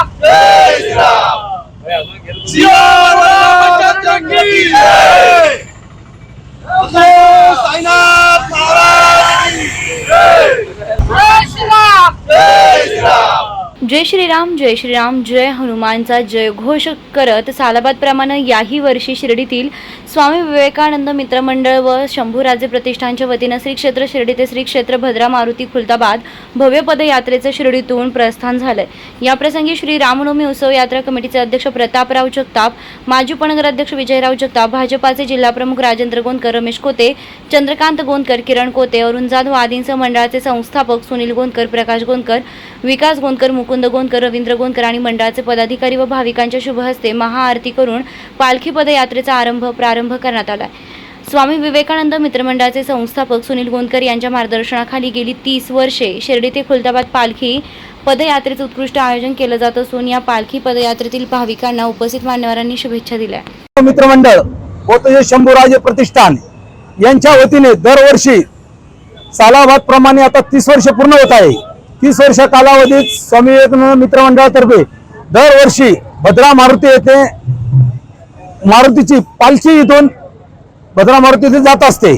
राम जय श्री राम जिया राम की जय जय श्रीराम जय श्रीराम जय हनुमानचा जय घोष करत सालाबादप्रमाणे याही वर्षी शिर्डीतील स्वामी विवेकानंद मित्रमंडळ व शंभूराजे प्रतिष्ठानच्या वतीनं श्री क्षेत्र शिर्डी ते श्री क्षेत्र भद्रा मारुती खुलताबाद भव्य पदयात्रेचं शिर्डीतून प्रस्थान झालंय. याप्रसंगी श्री रामनवमी उत्सव यात्रा कमिटीचे अध्यक्ष प्रतापराव जगताप माजी उपनगराध्यक्ष विजयराव जगताप भाजपाचे जिल्हाप्रमुख राजेंद्र गोंदकर रमेश कोते चंद्रकांत गोंदकर किरण कोते अरुण जाधव आदींसह मंडळाचे संस्थापक सुनील गोंदकर प्रकाश गोंदकर विकास गोंदकर मुकुंद गोंदकर रवींद्र गोंदकर आणि मंडळाचे पदाधिकारी व भाविकांच्या शुभ हस्ते महाआरती करून पालखी पदयात्रेचा आरंभ प्रारंभ करण्यात आला स्वामी विवेकानंद मित्रमंडळाचे संस्थापक सुनील गोंदकर यांच्या मार्गदर्शनाखाली गेली तीस वर्षे शिर्डी ते खुलताबाद पालखी पदयात्रेचं उत्कृष्ट आयोजन केलं जात असून या पालखी पदयात्रेतील भाविकांना उपस्थित मान्यवरांनी शुभेच्छा दिल्या. मित्रमंडळ व शंभूराजे प्रतिष्ठान यांच्या वतीने दरवर्षी सालाबाद प्रमाणे आता तीस वर्ष पूर्ण होत आहे. तीस वर्ष कालावधीत स्वामी विवेकानंद मित्रमंडळातर्फे दरवर्षी भद्रा मारुती येथे मारुतीची पालखी इथून भद्रा मारुती इथे जात असते.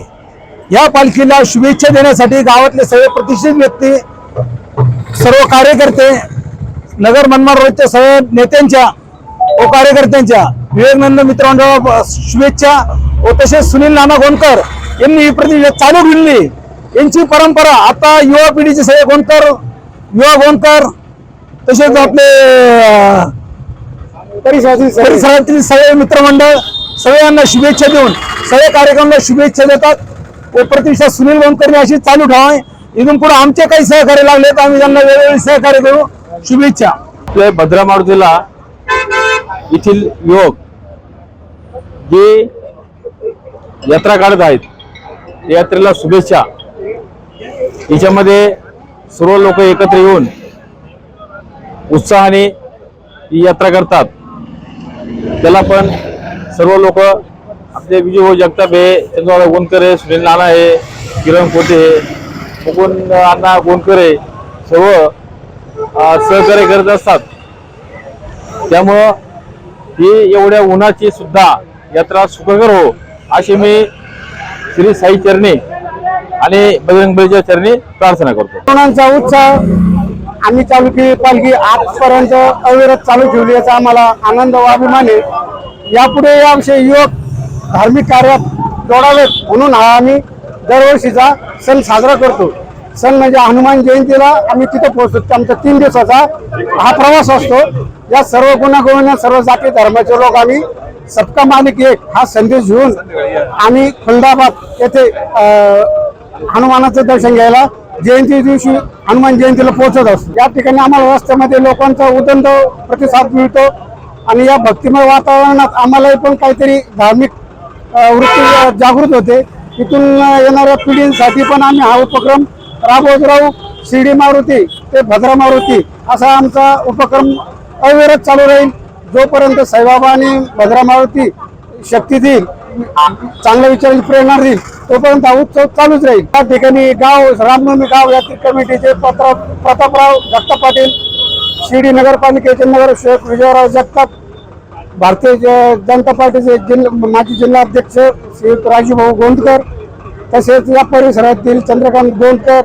या पालखीला शुभेच्छा देण्यासाठी गावातले सर्व प्रतिष्ठित व्यक्ती सर्व कार्यकर्ते नगर मनमाड रोजच्या सर्व नेत्यांच्या व कार्यकर्त्यांच्या विवेकानंद मित्रमंडळाला शुभेच्छा व तसेच सुनील नाना गोंडकर यांनी ही प्रतिष्ठा चालू घडली यांची परंपरा आता युवा पिढीचे सगळे गोंदकर युवा गोंदकर तसेच आपले परिसरातील सगळे. मित्रमंडळ सगळ्यांना शुभेच्छा देऊन सगळे कार्यक्रमाला शुभेच्छा देतात. व प्रतिष्ठा सुनील गोंदकरने अशी चालू ठेवावी इथून पुढे आमचे काही सहकार्य लागले तर आम्ही त्यांना वेळोवेळी सहकार्य करू. शुभेच्छा. आपल्या भद्रा मारुतीला येथील युवक जे यात्रा काढत आहेत यात्रेला शुभेच्छा. याच्यामध्ये सर्व लोक एकत्र येऊन उत्साहाने ही यात्रा करतात. त्याला पण सर्व लोक आपले विजय भाऊ जगताप आहे चंद्रबाबा गोंदकर आहे सुनील नाना आहे किरण कोटे आहे मुकुंद अण्णा गोंदकर आहे सर्व सहकार्य करत असतात. त्यामुळं ही एवढ्या उन्हाची सुद्धा यात्रा सुखकर हो अशी मी श्री साई चरणी आणि बजरंगबलीच्या चरणी प्रार्थना करतो. सणांचा उत्साह? आम्ही चालू केली पालखी. आजपर्यंत अविरत चालू ठेवली याचा आम्हाला आनंद व अभिमान आहे. यापुढे याविषयी युवक धार्मिक कार्यात जोडावेत म्हणून हा आम्ही दरवर्षीचा सण साजरा करतो. सण म्हणजे हनुमान जयंतीला आम्ही तिथे पोहोचतो. आमचा तीन दिवसाचा हा प्रवास असतो. या सर्व गुन्हा सर्व जाती धर्माचे लोक आम्ही सबका मालिक एक हा संदेश घेऊन आम्ही खुलदाबाद येथे हनुमानाचं दर्शन घ्यायला जयंती दिवशी हनुमान जयंतीला पोहोचत असतो. या ठिकाणी आम्हाला रस्त्यामध्ये लोकांचा उदंड प्रतिसाद मिळतो आणि या भक्तिमय वातावरणात आम्हालाही पण काहीतरी धार्मिक वृत्ती जागृत होते. इथून येणाऱ्या पिढींसाठी पण आम्ही हा उपक्रम राबवत राहू. शिर्डी मारुती ते भद्रा मारुती असा आमचा उपक्रम अविरत चालू राहील. जोपर्यंत साईबाबा आणि भद्रा मारुती शक्ती देईल चांगल्या विचारांची प्रेरणा देईल तोपर्यंत हा उत्सव चालूच राहील. त्या ठिकाणी गाव रामनवमी गाव यात्री कमिटीचे प्रताप प्रतापराव जगताप पाटील शिर्डी नगरपालिकेचे नगरसेवक विजयराव जगताप भारतीय ज- जनता पार्टीचे जिल्हा माजी जिल्हाध्यक्ष श्री राजूभाऊ गोंदकर तसेच या परिसरातील चंद्रकांत गोंदकर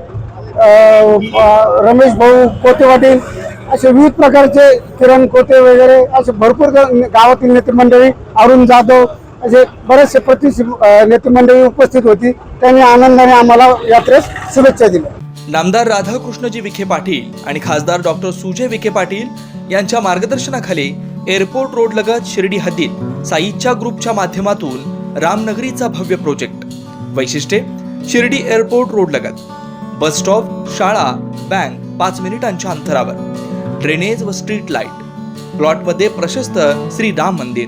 रमेश भाऊ कोते पाटील असे विविध प्रकारचे किरण कोते वगैरे असे भरपूर गावातील नेते मंडळी अरुण जाधव असे बरेचसे प्रतिनिधी नेते मंडळी उपस्थित होती त्यांनी आनंदाने आम्हाला यात्रेस शुभेच्छा दिल्या. नामदार राधाकृष्णजी विखे पाटील आणि खासदार डॉक्टर सुजय विखे पाटील यांच्या मार्गदर्शनाखाली एअरपोर्ट रोड लगत शिर्डी हद्दीत साईच्या ग्रुपच्या माध्यमातून रामनगरीचा भव्य प्रोजेक्ट. वैशिष्ट्ये शिर्डी एअरपोर्ट रोड लगत. बस स्टॉप शाळा बँक पाच मिनिटांच्या अंतरावर. ड्रेनेज व स्ट्रीट लाइट. प्लॉटमध्ये प्रशस्त श्री राम मंदिर.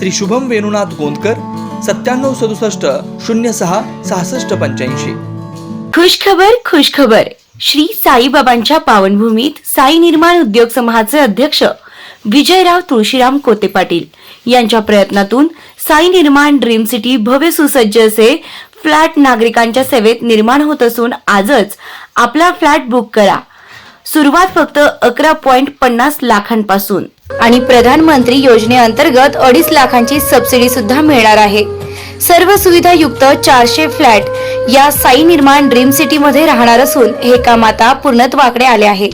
श्री शुभम वेणुनाथ गोंदकर सत्त्याण्णव सदुसष्ट शून्य सहा सहासष्ट पंच्याऐंशी. खुशखबर खुशखबर. श्री साईबाबांच्या पावनभूमीत साई निर्माण उद्योग समूहाचे अध्यक्ष विजयराव तुळशीराम कोते पाटील यांच्या प्रयत्नातून साई निर्माण ड्रीम सिटी भव्य सुसज्ज असे फ्लॅट नागरिकांच्या सेवेत निर्माण होत असून आजच आपला फ्लॅट बुक करा. सुरुवात फक्त अकरा पॉइंट पन्नास लाखांपासून. आणि प्रधानमंत्री योजनेअंतर्गत अडीच लाखांची सबसिडी सुद्धा मिळणार आहे. सर्व सुविधा युक्त चारशे फ्लॅट या साई निर्माण ड्रीम सिटी मध्ये राहणार असून हे काम आता पूर्णत्वाकडे आले आहे.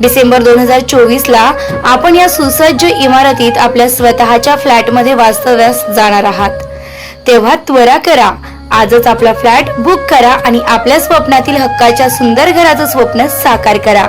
डिसेंबर दोन हजार चोवीस ला आपण या सुसज्ज इमारतीत आपल्या स्वतःच्या फ्लॅटमध्ये वास्तव्यास जाणार आहात. तेव्हा त्वरा करा. आजच आपला फ्लॅट बुक करा आणि आपल्या स्वप्नातील हक्काच्या सुंदर घराचं स्वप्न साकार करा.